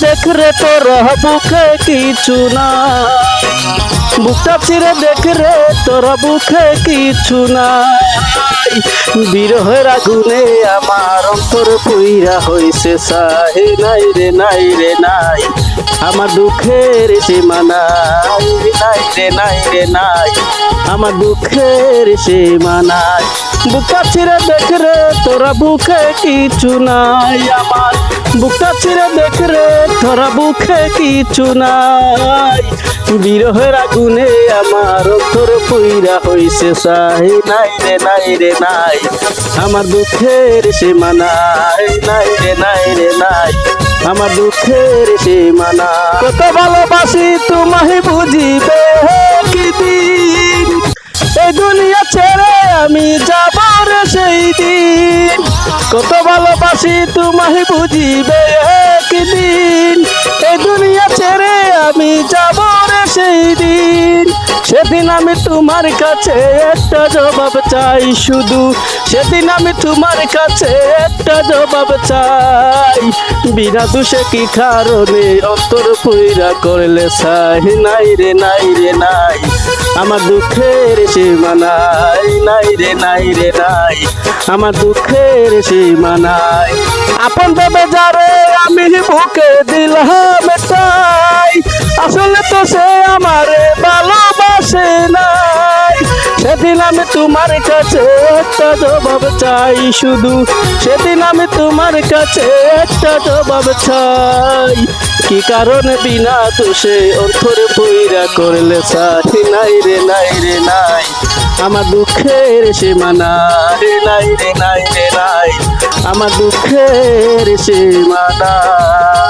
দেখ রে তোর বুকে কিছু না। বুকটা ছিঁড়ে দেখ রে তোর বুকে কিছু না। বিরহের আগুনে আমার অন্তর পুইরা হইছে সাহে নাই রে নাই রে, নাই। আমার দুঃখের সীমা নাই। নাই রে নাই রে, নাই। আমার দুঃখের সীমা বুকটা ছিঁড়ে দেখ রে তোরা বুকে কিছু নাই। আমার বুকটা ছিঁড়ে দেখ রে তোরা বুকে কিছু নাই। বিরহের আগুনে আমার অন্তর পুইরা হইছে সাহি নাই রে নাই রে, নাই। আমার দুঃখের সীমা নাই নাই রে নাই রে, নাই। আমার দুঃখের সীমা নাই। কত ভালোবাসি তোমায় বুঝিবে কি দিন? এই দুনিয়া ছেড়ে আমি যাব রে সেই দিন। কত ভালোবাসি তোমায় বুঝিবে একদিন সেদিন আমি তোমার কাছে একটা জবাব চাই, শুধু সেদিন আমি তোমার কাছে একটা জবাব চাই। বিনা দোষে কি কারণে অন্তর পুইরা করলে সাই নাই রে নাই রে, নাই। আমার দুঃখের সীমা নাই নাই রে নাই রে, নাই। আমার দুঃখের সীমা নাই। আপন ভেবে যারে আমি বুকে দিলাম তাই আসলে তো সে আমারে ভালোবাসে নাই। সেদিন আমি তোমার কাছে একটা জবাব চাই শুধু। সেদিন আমি তোমার কাছে একটা জবাব চাই। কি কারণে বিনা দোষে অন্তরে বইরা করলে সাথী নাই রে নাই রে, নাই। আমার দুঃখের সীমা নাই নাই রে নাই রে, নাই। আমার দুঃখের সীমা নাই